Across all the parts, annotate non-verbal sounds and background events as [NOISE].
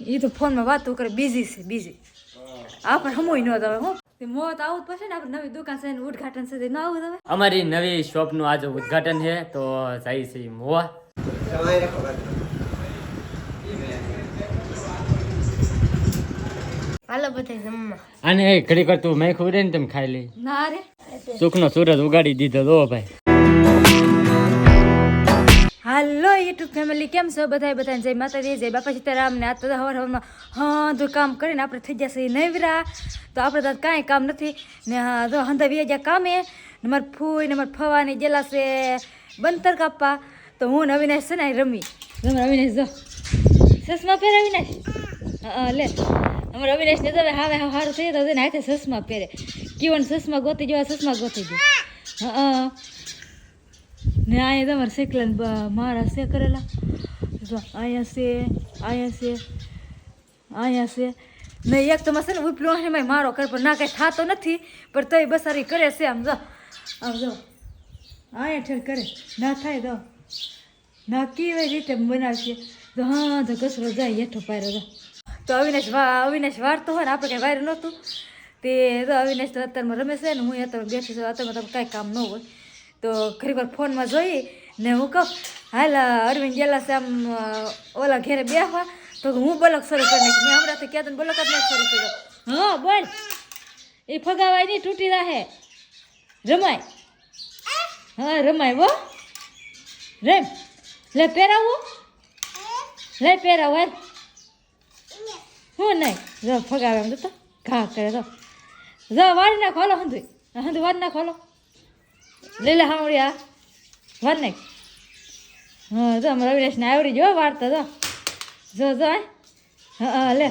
એ તો ફોનમાં વાતો કરે બિઝી છે બિઝી આપણે હમુય ન તમે હું. મોત આવું પડશે ને આપણે નવી દુકાન છે ઉદઘાટન છે ન આવું તમે અમારી નવી શોપનું આજે ઉદ્ઘાટન છે તો જાય છે મોવા. હાલો બધા જમવા. અને એ ઘડી કરતું મેં ખબર ને તમે ખાઈ લઈ. ના રે. સુખનો સૂરજ ઉગાડી દીધો દો ભાઈ. હાલો યુટ્યુબ ફેમિલી, કેમ છો બધા બધાને જય માતાજી, જય બાપા સીતારામ ને આ તો હવાર હવારમાં હા તો કામ કરીને આપણે થઈ જશે નવરા. તો આપણે તો કાંઈ કામ નથી. ને હા તો હંધા વી ગયા કામે. ને મારે ફૂઈ ને મારે ફવાની જેલા છે બંતર કાપવા. તો હું ને અવિનાશ છે ને રમી. રમ અવિનાશ, જો. સસમા પહેરે અવિનાશ? હા લે. અમારે અવિનાશ ને તો હવે હાવે સારું થઈ તો હાથે સસમા પહેરે. કીવન સસમા ગોતી જો સસમા ગોતી જો હા. ને અહીંયા તમારે શેકલા મારા છે કરેલા. જો, અહીંયા છે અહીંયા છે અહીંયા છે. ને એક તો મસ્ત ને ઉપલો એમાં મારો કરે પણ ના કાંઈ થતો નથી, પણ તોય બસારી કરે છે આમ, જો. આમ જો. અહીંયા ઠેર કરે. ના થાય તો. ના કેવી રીતે બનાવશે? તો હા, તો કચરો જાય, હેઠો પાયરો તો તો અવિનાશ અવિનાશ વારતો હોય ને, આપણે કંઈ વાયર નહોતું. તે તો અવિનાશ તો અત્યારમાં રમે છે ને, હું અત્યારે બેઠી છું, અત્યારમાં તમે કાંઈ કામ ન હોય. તો ઘણી ફોનમાં જોઈ ને હું કહું, હાલ અરવિંદ ગયેલા છે આમ ઓલા ઘેરે બેસવા તો હું બલક શરૂ કરી નાખી. મેં હમણાંથી ક્યાં તને બલક જ નથી શરૂ કર્યો. હા, બોલ. એ ફગાવાય નહીં, તૂટી રહે રમાય. હા, રમાય હો. રેમ, લે પહેરાવું. લે પહેરાવું હું નહીં. જો, ફગાવે એમ તો ઘા કરે તો. જો, વાળી નાખો, હાલો હંધુ હંધુ વાળી નાખો, હાલો. લે લે સાંભળી આ વાર નાખ. હા જો અમારા અવિનાશને આવડી જો વાર્તા જો. જો જો હે. લે.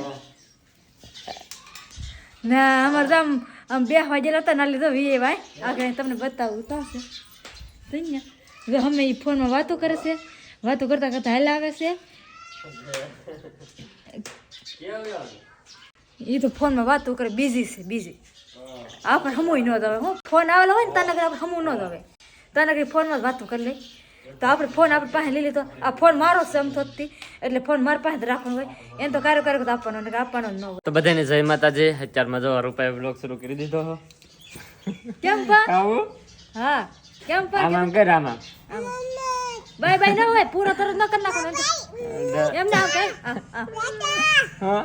ના અમારે તો આમ આમ બે વાગેલા હતા ના લીધો વીએ ભાઈ આગળ તમને બતાવું તો છે હવે અમે એ ફોનમાં વાતો કરે છે. વાતો કરતા કરતા હાલ આવે છે. એ તો ફોનમાં વાતો કરે બિઝી છે બિઝી. આપણે હમુય ન દવે હું. ફોન આવેલો હોય ને તાના કરે આપણે હમું ન દવે તાના કરી ફોનમાં જ વાતો કરી લઈ. તો આપણે ફોન આપણે પાસે લઈ લીધો. આ ફોન મારો છે એમ થતી એટલે ફોન મારી પાસે રાખવાનો હોય. એમ તો કાર્ય કાર્ય આપવાનો ને આપવાનો ન હોય. તો બધાને જય માતાજી. અત્યારમાં જો રૂપિયા બ્લોગ શરૂ કરી દીધો. હો કેમ પણ આવું. હા. કેમ પણ આમ આમ કર આમ આમ. બાય બાય ના હોય પૂરો તરત ન કર નાખવાનો એમ ના આવે હા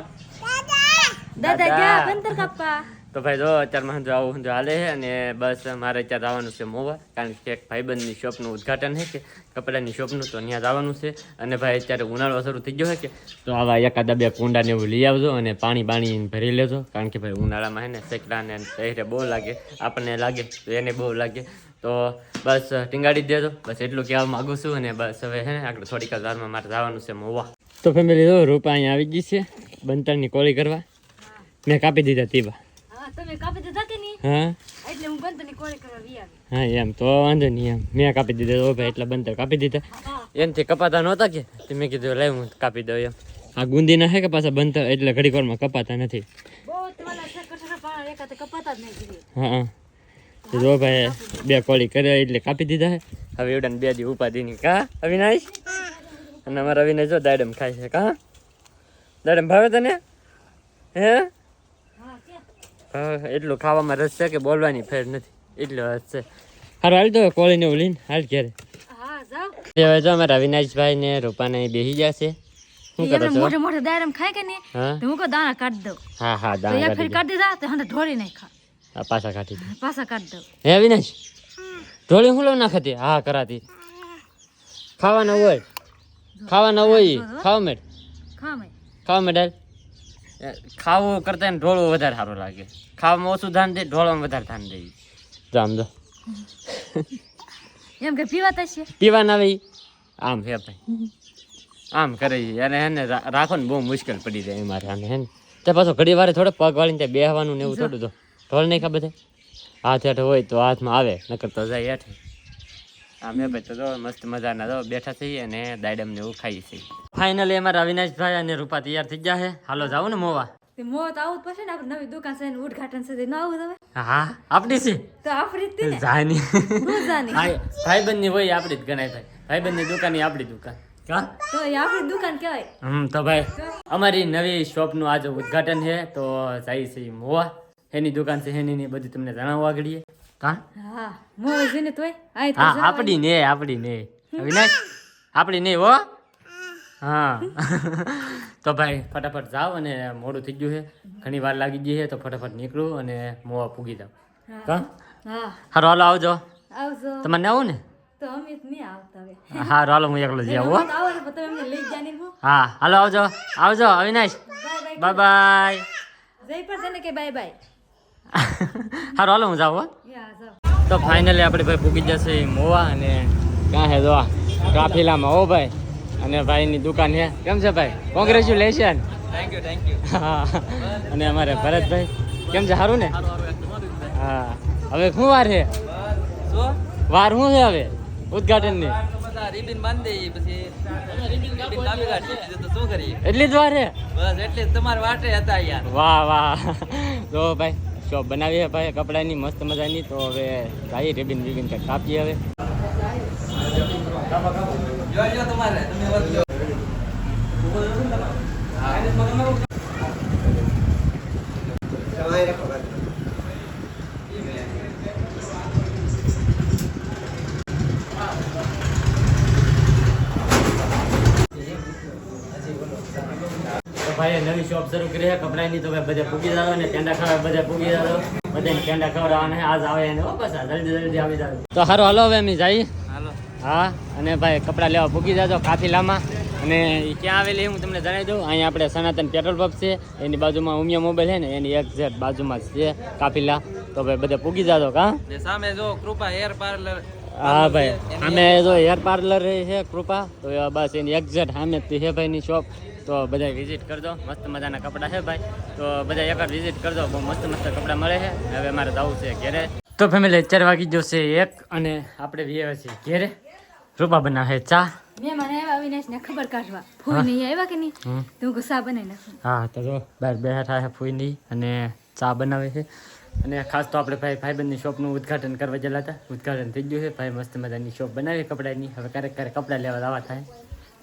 દાદા ગયા બંદર કાપા તો ભાઈ જો, અત્યારમાં જો આવું હંજો હાલે છે અને બસ મારે અત્યારે આવવાનું છે મોવા, કારણ કે એક ભાઈબંધની શોપનું ઉદ્ઘાટન છે કે કપડાની શોપનું, તો ત્યાં જવાનું છે. અને ભાઈ અત્યારે ઉનાળો શરૂ થઈ ગયો છે કે, તો આવા એકાદા બે કુંડાને એવું લઈ આવજો અને પાણી પાણી ભરી લેજો, કારણ કે ભાઈ ઉનાળામાં હે ને શેકડાને શહેરે બહુ લાગે, આપણને લાગે, તો એને બહુ લાગે. તો બસ ટીંગાડી દેજો, બસ એટલું કહેવા માગું છું અને બસ હવે છે ને આગળ થોડીક જ વારમાં મારે જવાનું છે મોવા. તો ફેમિલી જો, રૂપા અહીંયા આવી ગઈ છે, બંતરની કોળી કરવા. મેં કાપી દીધા તીવા. તમે કાપી દીધા કે નહીં? હા એટલે હું બંતરની કોળી કરવા વી આવી. હા એમ તો વાંધો નહીં એમ. મેં કાપી દીધા તો ભાઈ એટલે બંતર કાપી દીધા. એમથી કપાતા નહોતા કે? તે મેં કીધું લાવ હું કાપી દઉં એમ. આ ગુંદીના હે કે પાછા બંધ એટલે ઘડી વારમાં કપાતા નથી. બહુ તમારા સકસરા પાણા એકાતે કપાતા જ નહીં હા હા. જો ભાઈ બે કોળી કર્યા એટલે કાપી દીધા હે હવે એવડાને બે દી ઉપાધિની કા અવિનાશ? અને અમારા અવિનાશ જો દાડમ ખાય છે કા? દાડમ ભાવે તને? હા? એટલું ખાવામાં રસ છે કે બોલવાની ફેર નથી? એટલો રસ છે. હારું હાલ તો કોળીને એવું લઈને હાલ જાઓ. હવે જો અમારા વિનાશભાઈ ને રૂપાને બેસી ગયા છે. શું કરો છો? મોટે મોટે દાડમ ખાય કે નહીં? તો હું કહું દાણા કાઢી દઉં. હા હા દાણા ફેર કાઢી કાઢી દીધા તો હંડે ઢોળી નહીં ખા પાછા કાઢી દો પાછા કાઢી દઉં. હે ઢોળી હું ના ખાતી? હા કરાતી. ખાવાના હોય. ખાવાના હોય ખાવા મેડ ખાવા મેડ. એ, ખાવું કરતા એને ઢોળવું વધારે સારું લાગે. ખાવામાં ઓછું ધ્યાન દે ઢોળવામાં વધારે ધ્યાન દે. જામ જો. એમ કે પીવાતા છે. પીવાના આવે ભાઈ. આમ હે ભાઈ. આમ કરે છે. અને એને રાખો ને બહુ મુશ્કેલ પડી જાય મારે આને હે ને. તે પાછો ઘડી વારે થોડો પગ વાળીને ત્યાં બેહવાનું ને એવું થોડું તો. ઢોળ નહીં ખા બધા? હાથ હેઠ હોય તો હાથમાં આવે નકર તો જાય હેઠે. આમ હે તો મસ્ત મજાના તો બેઠા છીએ અને દાડમ ને એવું ખાઈ છીએ. ફાઇનલી અમારા અવિનાશભાઈ અને રૂપા તૈયાર થઈ ગયા છે. હાલો જાવ ને મોવા. તે મોત આવું પડશે ને આપણે નવી દુકાન છે ને ઉદઘાટન છે ન આવું તમે. હા આપણી છે. તો આપણી જ જાની. જાની ભાઈ ભાઈબંધની હોય આપણી જ ગણાય ભાઈ. ભાઈબંધની દુકાન આપણી દુકાન. તો આપણી દુકાન કહેવાય. હમ તો ભાઈ અમારી નવી શોપનું આજે ઉદ્ઘાટન છે તો જાય છે મોવા. એની દુકાન છે એની બધું તમને જણાવવા આગળીએ કા? હા મોય જોઈને તોય? આય તો હા જવાય. ને આપણી ને. અવિનાશ આપણી નહીં હો. હા. [LAUGHS] તો ભાઈ ફટાફટ જાઓ અને મોડું થઈ ગયું છે. ઘણી વાર લાગી ગઈ છે તો ફટાફટ નીકળું અને મોવા પૂગી હા. કા? હા. હારો હાલો આવજો. આવજો. તમારે આવું ને? તો અમે નહીં આવતા હવે. હા હાલો હું એકલો જઈ આવું ને તમે લઈ જાને હા. હાલો આવજો. આવજો અવિનાશ. બાય બાય જય પર ને કે બાય બાય. હારો હાલો હું જાઉં હો. તો ફાઇનલી આપણે ભાઈ પૂકી જશે મોવા અને ક્યાં હે જો કાફિલામાં હો ભાઈ. અને ભાઈની દુકાન હે. કેમ છે ભાઈ? Congratulation thank you thank you હા અને અમારે ભરતભાઈ. કેમ છે? સારું ને? હા. હવે શું વાર છે? વાર શું છે હવે? ઉદઘાટનની. બધા રિબિન બાંધી પછી રિબિન કાપી કાઢી દીધું તો શું કરીએ? એટલી જ વાર છે? બસ એટલે તમારે વાટે હતા યાર. વાહ વાહ. જો ભાઈ શોપ બનાવી છે ભાઈ કપડાની, મસ્ત મજાની. તો હવે ભાઈ રેબિન બિબિન કંઈક કાપીએ હવે. તમારે. તમે વર્ગો તો ભાઈ નવી શોપ શરૂ કરી છે કપડાની તો ભાઈ બધે પૂગી જાવ ને પેંડા ખાવા બધા પૂગી જાવ. બધાને પેંડા ખવડાવવાના. આજ આવે એને હો જલ્દી જલ્દી આવી જાવ. તો હારો હલો હવે અમે જઈએ હા અને ભાઈ કપડાં લેવા પૂગી જાજો કાફિલામાં અને એ ક્યાં આવેલી હું તમને જણાવી દઉં. અહીંયા આપણે સનાતન પેટ્રોલ પંપ છે એની બાજુમાં ઉમિયા મોબાઈલ છે ને એની એક્ઝેક્ટ બાજુમાં છે કાફીલા તો ભાઈ બધા પૂગી જાજો કા? સામે જો કૃપા હેર પાર્લર હા ભાઈ. અમે જો હેર પાર્લર છે કૃપા. તો બસ એની એક્ઝેક્ટ સામે જ છે ભાઈની શોપ તો બધા વિઝિટ કરજો. મસ્ત મજાના કપડાં છે ભાઈ. તો બધા એકવાર વિઝિટ કરજો. બહુ મસ્ત મસ્ત કપડાં મળે છે. હવે મારે જવું છે ઘેરે. તો ફેમિલી ચાર વાગી જશે એક અને આપણે વીએ છે ઘેરે. રૂપા બનાવે ચા. મહેમાન આવ્યા અવિનાશ ખબર કાઢવા. ફૂઈ નહીં આવ્યા કે નહીં? તો ગુસ્સા બનાવી નાખું. હા તો જો બહાર બેઠા છે અને ચા બનાવે છે. અને ખાસ તો આપણે ભાઈ ભાઈબંધની શોપનું ઉદ્ઘાટન કરવા ગયેલા હતા. ઉદ્ઘાટન થઈ ગયું છે. ભાઈ મસ્ત મજાની શોપ બનાવી કપડાની. હવે ક્યારેક ક્યારેક કપડાં લેવા જવા થાય.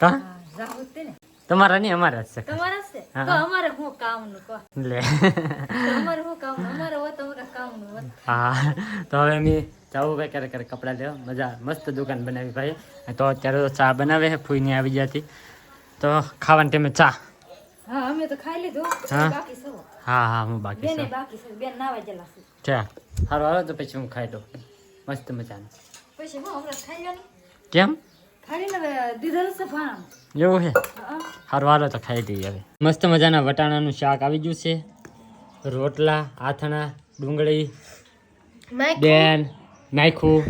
કા? તમારા નહીં અમારા જ છે. તમારા છે? હા. તો અમારે શું કામનું કો લે. અમારે હું કામ અમારે હોય તો અમારે કામનું હા. તો હવે અમે જાવું ભાઈ ક્યારે ક્યારે કપડાં લેવા. મજા મસ્ત દુકાન બનાવી ભાઈ. તો અત્યારે તો ચા બનાવે છે ફૂઈની આવી જતી તો. ખાવાની ટાઈમે ચા. હા અમે તો ખાઈ લીધું. હા. બાકી સૌ. હા હા હું બાકી છું બાકી છે બેન નાવા જેલા છે. ચા સારું હાલો તો પછી હું ખાઈ દઉં મસ્ત મજાનું. પછી હું હમણાં ખાઈ લો કેમ? એવું છે? હા. સારું હાલો તો ખાઈ દઈએ હવે. મસ્ત મજાના વટાણાનું શાક આવી ગયું છે. રોટલા આથણા ડુંગળી બેન નાખું.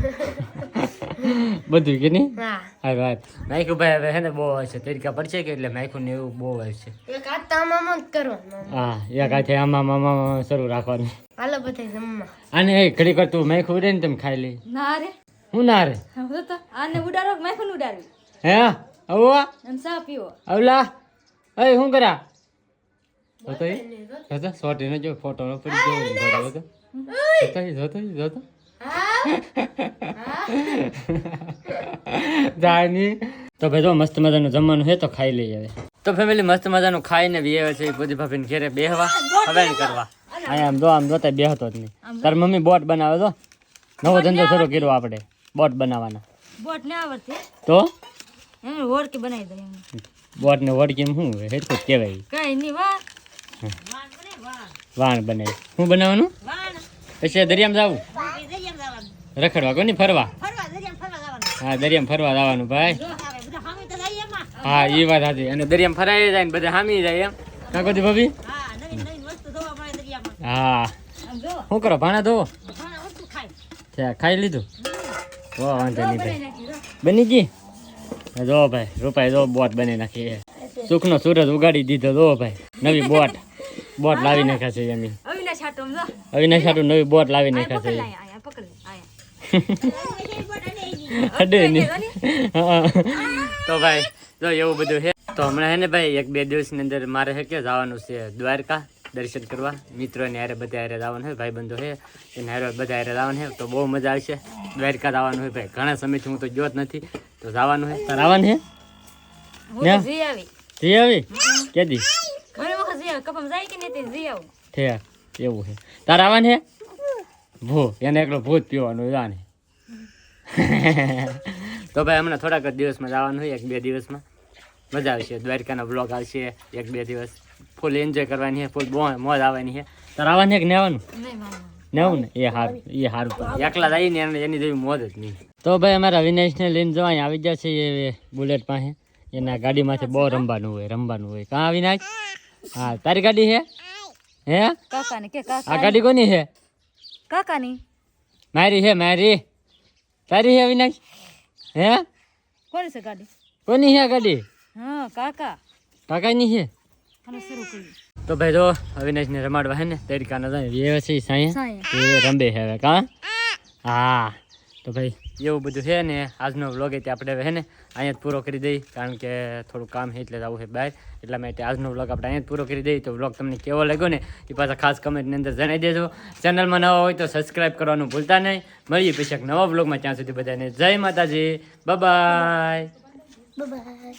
બધું કે નહીં? હા. વાત નાખું ભાઈ હવે હે ને બહુ હોય છે. તરીકા પડશે કે એટલે નાખું ને એવું બહુ હોય છે. એક આ તમામ કરવાનું હા એક હાથે આમાં આમાં શરૂ રાખવાનું. હાલો બધા જમવા. આને એ ઘડી કરતું નાખ્યું રે ને તમે ખાઈ લે. ના રે. હું ના રે હવે તો આને ઉડાડો કે માખણ ઉડાડવી? હે? આવો અને ચા પીવો. આવલા. એ શું કર્યા જોતો ઈ? જોતો? ને જો ફોટો નો પડી ગયો ફોટો જોતો જોતો ઈ, જોતો. જાની. તો ભાઈ જો મસ્ત મજાનું જમવાનું છે તો ખાઈ લઈ આવે તો ફેમિલી મસ્ત મજાનું ખાઈને બી આવે છે બધી ભાભીને ઘેરે બેહવા હવે કરવા. અહીંયા આમ જો આમ જોતા બેહતો જ નહીં. તાર મમ્મી બોટ બનાવે તો નવો ધંધો શરૂ કર્યો આપણે. બોટ બનાવવાના. બોટ ને આવડતી. તો? એને ઓળકી બનાવી દે એમ. બોટ ને વડકી શું હે તો કહેવાય. કઈ નહીં વા વાણ બને. શું બનાવવાનું? પછી દરિયામાં જવું? રખડવા કોની? ફરવા? હા દરિયામાં ફરવા જવાનું ભાઈ. હા એ વાત સાચી. અને દરિયામાં ફરાઈ જાય ને બધા હામી જાય એમ. કાકોજી ભાભી? હા શું કરો ભાણા ધોવો? ખાઈ લીધું? વાંધો નહીં ભાઈ. બની ગઈ? જો ભાઈ રૂપાઈ જો બોટ બની નાખી સુખનો સૂરજ ઉગાડી દીધો જો ભાઈ. નવી બોટ બોટ લાવી નાખ્યા છે એમ અવિનાશ હાટો નવી બોટ લાવી નાખ્યા છે. અડે નહીં. તો ભાઈ જો એવું બધું છે. તો હમણાં હે ને ભાઈ એક બે દિવસની અંદર મારે હે કે જવાનું છે દ્વારકા. દર્શન કરવા. મિત્રોને હારે બધા હારે જવાનું હોય ભાઈબંધો છે એને હારે બધા હારે જવાનું છે તો બહુ મજા આવશે. દ્વારકા જવાનું હોય ભાઈ. ઘણા સમયથી હું તો જોત નથી તો જવાનું છે તાર આવવાનું છે હું જઈ આવી. કેદી ઘણી વખત જઈ આવી. કપમ જાય કે નહીં તે જઈ આવું. છે એવું છે તારે આવવાનું છે ભૂ એને એકલો ભૂત પીવાનું જાણે તો ભાઈ હમણાં થોડાક જ દિવસમાં જવાનું હોય એક બે દિવસમાં. મજા આવશે. દ્વારકાનો બ્લોગ આવશે એક બે દિવસ. ફૂલ એન્જોય કરવાની છે ફૂલ મોજ આવવાની છે. તારે આવવાનું કે મામા નેવું ને? એ હાર એ હારું એકલા જઈએ ને એને એની જેવી મોજ જ નહીં. તો ભાઈ અમારા વિનેશને લઈને જવા અહીંયા આવી છે એ બુલેટ પાસે. એના ગાડીમાંથી બહુ રમવાનું હોય રમવાનું હોય. કાં વિનાશ હા તારી ગાડી છે? હે? કાકાની કે આ ગાડી કોની છે? કાકાની? મારી છે મારી. તારી છે વિનાશ? હે? કોની છે ગાડી? કોની છે ગાડી? હા કાકા. કાકાની છે? હાલો શરૂ કરીએ. તો ભાઈ જો અવિનાશને રમાડવા હે ને તરીકાના જાય એ છે સાંઈ. એ રંબે હે કા? હા. તો ભાઈ એવું બધું છે ને આજનો વ્લોગ એ આપણે હે ને અહીંયા જ પૂરો કરી દઈ કારણ કે થોડું કામ છે એટલે જવું છે બહાર. એટલા માટે આજનો વ્લોગ આપણે અહીંયા જ પૂરો કરી દઈએ. તો વ્લોગ તમને કેવો લાગ્યો ને એ પાછા ખાસ કમેન્ટની અંદર જણાવી દેજો. ચેનલમાં નવા હોય તો સબસ્ક્રાઈબ કરવાનું ભૂલતા નહીં. મળીએ પછી એક નવા વ્લોગમાં ત્યાં સુધી બધાને જય માતાજી. Bye bye